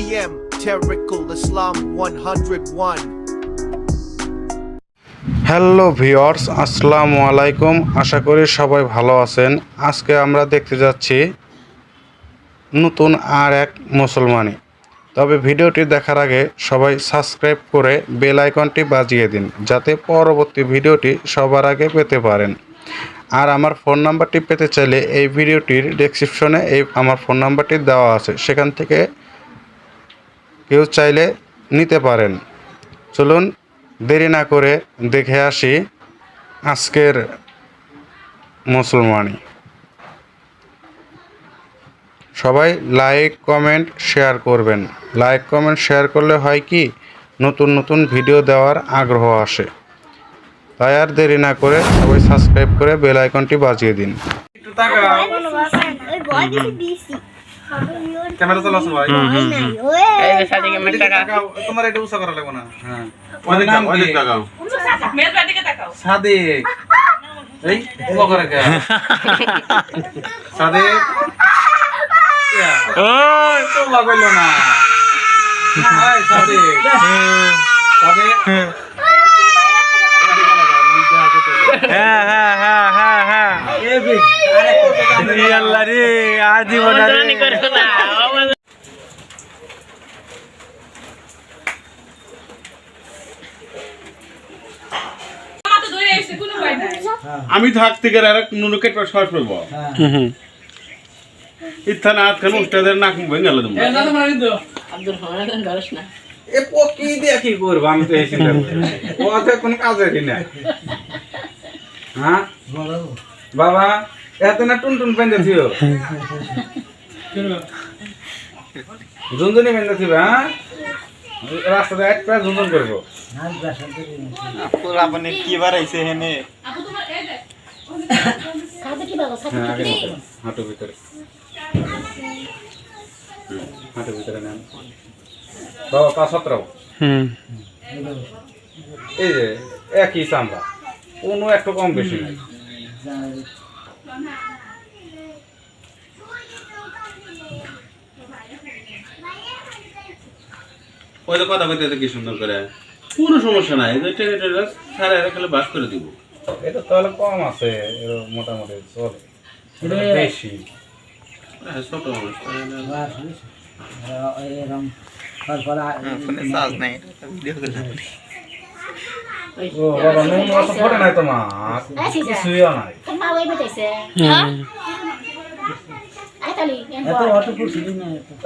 TM, Terrical Islam 101. Hello viewers আসসালামু আলাইকুম আশা করি সবাই ভালো আছেন। আজকে আমরা দেখতে যাচ্ছি নতুন আর এক মুসলমানি। তবে ভিডিওটি দেখার আগে সবাই সাবস্ক্রাইব করে বেল আইকনটি বাজিয়ে দিন যাতে পরবর্তী ভিডিওটি সবার আগে পেতে পারেন। আর আমার ফোন নাম্বারটি পেতে চাইলে এই ভিডিওটির ডেসক্রিপশনে এই আমার ফোন নাম্বারটি দেওয়া আছে। সেখান থেকে কেউ চাইলে নিতে পারেন। চলুন দেরি না করে দেখে আসি আজকের মুসলমানি। সবাই লাইক কমেন্ট শেয়ার করবেন। লাইক কমেন্ট শেয়ার করলে হয় কি নতুন নতুন ভিডিও দেওয়ার আগ্রহ আসে। তাই আর দেরি না করে সবাই সাবস্ক্রাইব করে বেল আইকনটি বাজিয়ে দিন। একটু তাকাও ওই ভয় দিছি দিছি ক্যামেরা চালাছো ভাই ভয় নাই ওই এদিকে তাকাও, তোমার এটা উষা করা লাগবে না হ্যাঁ ওদের নাম কি সাদিক এই উবা করে কে সাদিক ওই তো লাগল না এই সাদিক সাদিক এদিকে লাগাও, আমি যা করতে যাই। হ্যাঁ হ্যাঁ হ্যাঁ হ্যাঁ হ্যাঁ এ বে, আরে কত জানে ই আল্লাহ রে আর। দিব না রে আমি থাকতে গেলে আর নুনু কেটে সর ফেলব। ইত্থান আতখান উস্তাদের নাক ভেঙে গেল তুমি এ পকি দিয়ে কি করব? আমি তো ও তো কোনো কাজেরই না হ্যাঁ? বাবা? এত না টুন টুন পেন দিও। ঝুনঝুনি পেন দিবে হ্যাঁ? রাস্তাতে এক প্রায় ঝুনঝুন করব। কি বাড়াইছে হেনে হ্যাঁ হাঁটু ভিতরে। হাঁটু ভিতরে নেন। বাবা পা সতেরো এই যে একই চামড়া কোনো একটু কম বেশি নাই। ওই তো কথা কইতে কি সুন্দর করে। কোনো সমস্যা নাই এই যে টেনে টেনে সারা এরা খেলে বাস করে দিব। এটা তাহলে কম আছে এর মোটামুটি চলে। বেশি। হ্যাঁ, ছোট মানুষ না? ও বাবা নুন রস ফোটে নাই তোমার কিছুইও নাই। মা ওই বেটাইছে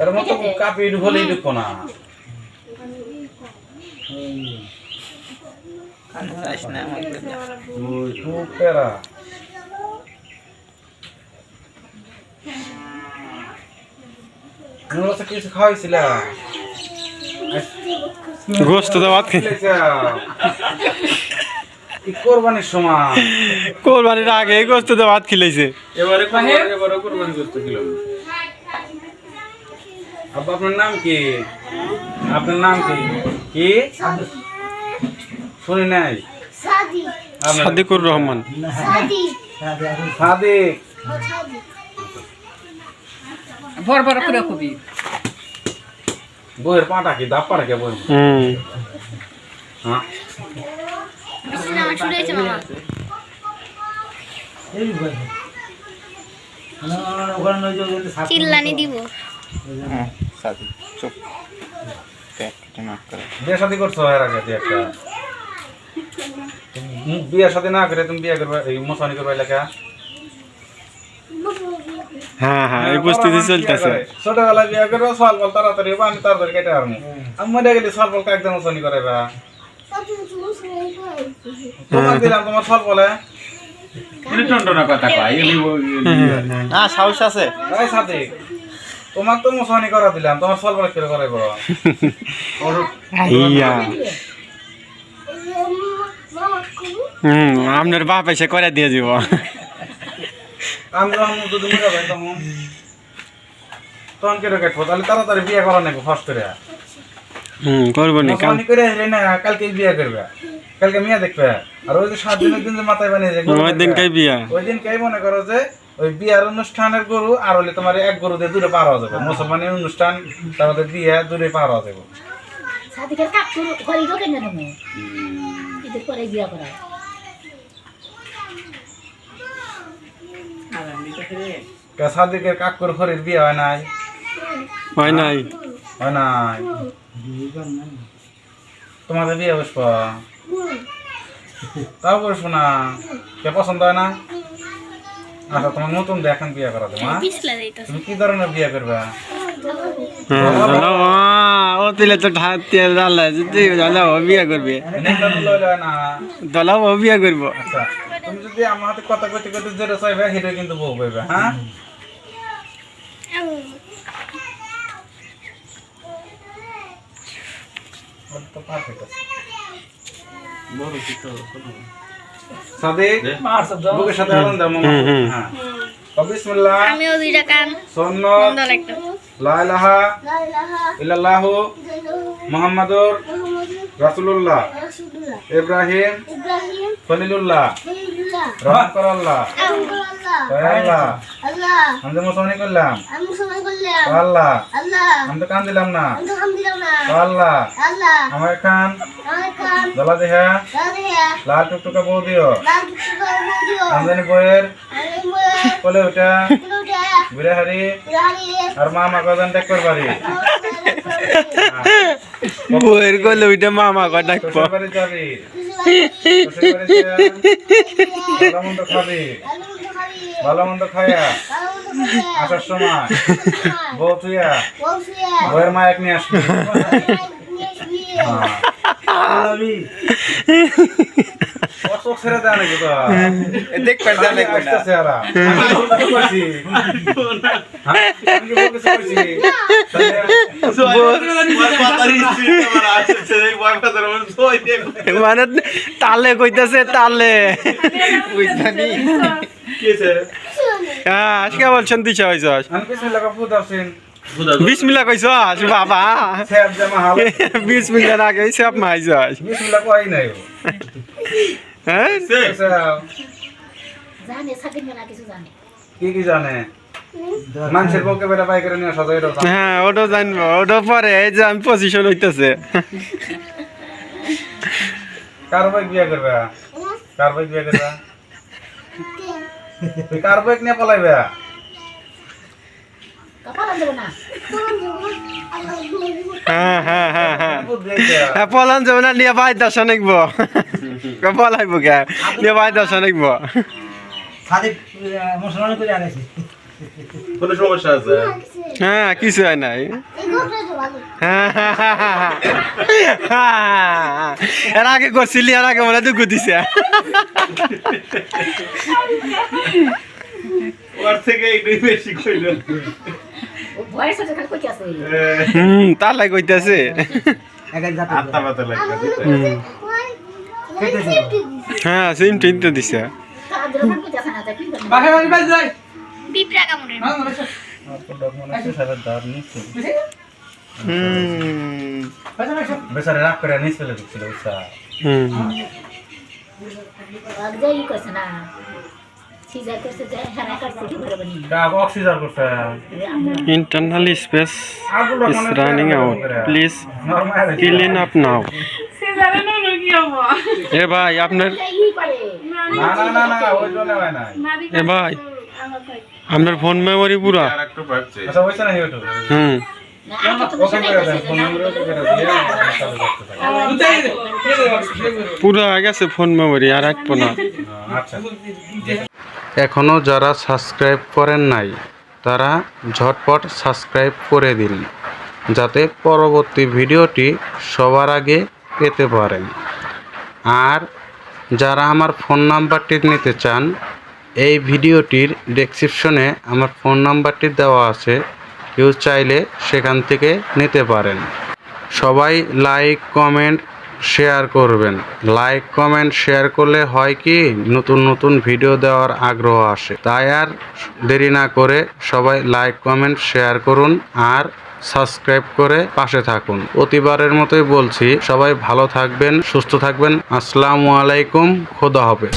এর মতো কাপি না। প্যারা। কিছু খাওয়াইছিলা? গোস্ত তো ভাত কোরবানির সময়। কোরবানির আগে গোস্ত তো ভাত খিলাইছে এবারে কোরবানি- এবারে কোরবানি করতে গেলাম। আব্বা আপনার নাম কি? আপনার নাম কি? কি? শুনি নাই। সাদি সাদিকুর রহমান। সাদি সাদিক। বড় বড় করে কবি। বইয়ের পাটা কি? দাপ পাটা কে বই হুম। হ্যাঁ। বিয়ে শাদি করছ এর আগে দিয়ে একটা? তুমি বিয়ে শাদি না করে তুমি বিয়ে করবে এই মশানি করবে লেখা হ্যাঁ হ্যাঁ এই প্রস্তুতি চলতেছে। ছোটবেলায় বিয়ে করবে সল বল তাড়াতাড়ি হব, তাড়াতাড়ি কেটে পারব আমি মরে গেলে সল বল একদম মশানি করে বা তোমার দিলাম সল বলে। তো মশানি করা দিলাম তোমার সল বলে করে হুম আপনার বাপ এসে করে দিয়ে দিব। আমি যখন যদি মরে যাই তখন তখন কেটে কেটবো। তাহলে তাড়াতাড়ি বিয়ে করা নেব ফার্স্ট করে হুম করব নি কাল করে আসলে না কালকে বিয়ে করবে। কালকে মেয়ে দেখবে। আর ওই যে সাত দিনের দিন যে মাথায় বানিয়ে যে ওই দিনকাই বিয়া। ওই দিন মনে করো যে ওই বিয়ার অনুষ্ঠানের গরু আর হলে তোমার এক গরু দিয়ে দূরে পার হওয়া যাবে। মুসলমানের অনুষ্ঠান তারপরে বিয়ে দূরে পার হওয়া যাবে। সাদিকের পরে বিয়া করা সাদিকের কাকুর ঘরের বিয়ে হয় নাই? হয় নাই। হয় নাই। তোমাদের বিয়ে বসবো? তাও বসবো না। কে পছন্দ হয় না? আচ্ছা তোমার নতুন দেখেন বিয়ে করা তোমার তুমি কি ধরনের বিয়ে করবে? ও তিলে তো ঢাত তেল ডালা যদি ডালা ও বিয়া করবে। দলা ও বিয়া করব। আচ্ছা তুমি যদি আমার হাতে কথা কইতে কইতে যেটা চাইবে সেটা কিন্তু বউ পাইবে হ্যাঁ। সাদিক বুকের সাথে মামা। হ্যাঁ। বিসমিল্লাহ। আমিও দুইটা কান। সুন্নাত বন্ধ লাগতো লা ইলাহা লা ইলাহা ইল্লাল্লাহু ইল্লাল্লাহু মুহাম্মাদুর রাসূলুল্লাহ। ইব্রাহিম খলিলুল্লাহ। খলিলুল্লাহ কর আল্লাহ। আল্লাহ। মুসলমানি করলাম। আমি মুসলমান করলাম। আল্লাহ। আল্লাহ। আমি তো কান দিলাম না। তো আল্লাহ। আল্লাহ। আমার খান দলা দেহা লাল টুকটুকা বউ দিও। আমদানি বইয়ের উঠা। কুলুটা বিরাহারি আর মা মা করবারি বইয়ের গলে ওইটা ডাকবো শ্বশুর বাড়ি ভালো মন্দ খাবি ভালো মন্দ খাইয়া আসার সময়। বউ তুইয়া বউয়ের মা এক নিয়ে আসবি। আমি? হ্যাঁ? আমি মানে তালে কইতাছে তালে হ্যাঁ আজকে বলছেন দিশা হইছস আমি বিসমিল্লাহ কাপুর দাসিন। বিসমিল্লা কইছস বাবা। সেব জামা হাল। বিসমিল্লা না কই সব মাইছস বিসমিল্লাহ কই নাই হ্যাঁ? জানে সাদিক না কিছু জানে। কি কি জানে? মানুষের বেড়া করে নিয়ে সাজাই হ্যাঁ ওটা জানব ওটা পরে এই যে আমি পজিশন হইতেছে। কার বাইক বিয়ে করবে? কার বাইক বিয়ে করবে? কার বাইক নিয়ে পলাইবে কপাল দেব না হ্যাঁ হ্যাঁ হ্যাঁ হ্যাঁ বুদ্ধি হইছে। হ্যাঁ পলান যাবে না নিয়ে বাই দশ নিকব। পলাইব কে? নিয়ে বাই সমস্যা আছে? হ্যাঁ কিছু হয় নাই। হ্যাঁ, হ্যাঁ, হ্যাঁ, হ্যাঁ, হ্যাঁ। এর আগে করছিলি এর আগে মনে দুঃখ দিছে। ওর থেকে একটু বেশি কইল। হুম তার লাগে কইতাছে। হ্যাঁ সিম টিন তো দিছে। হুম। বেচারা রাগ করে বুঝছা? হুম। Internal space is running out. Please normal clean up now. এ ভাই আপনার হয় এ ভাই আপনার ফোন মেমোরি পুরা। আর একটু ভাবছে আচ্ছা হইছে না ইউটিউব হুম। না আগে দেন ফোন। পুরা গেছে মেমোরি আর রাখব না। আচ্ছা। এখনও যারা সাবস্ক্রাইব করেন নাই, তারা ঝটপট সাবস্ক্রাইব করে দিন, যাতে পরবর্তী ভিডিওটি সবার আগে পেতে পারেন। আর যারা আমার ফোন নাম্বারটি নিতে চান, এই ভিডিওটির ডেসক্রিপশনে আমার ফোন নাম্বারটি দেওয়া আছে, কেউ চাইলে সেখান থেকে নিতে পারেন। সবাই লাইক, কমেন্ট শেয়ার করবেন। লাইক কমেন্ট শেয়ার করলে হয় কি, নতুন নতুন ভিডিও দেওয়ার আগ্রহ আসে। তাই আর দেরি না করে সবাই লাইক কমেন্ট শেয়ার করুন আর সাবস্ক্রাইব করে পাশে থাকুন। প্রতিবারের মতোই বলছি, সবাই ভালো থাকবেন, সুস্থ থাকবেন। আসসালামু আলাইকুম, খোদা হাফেজ।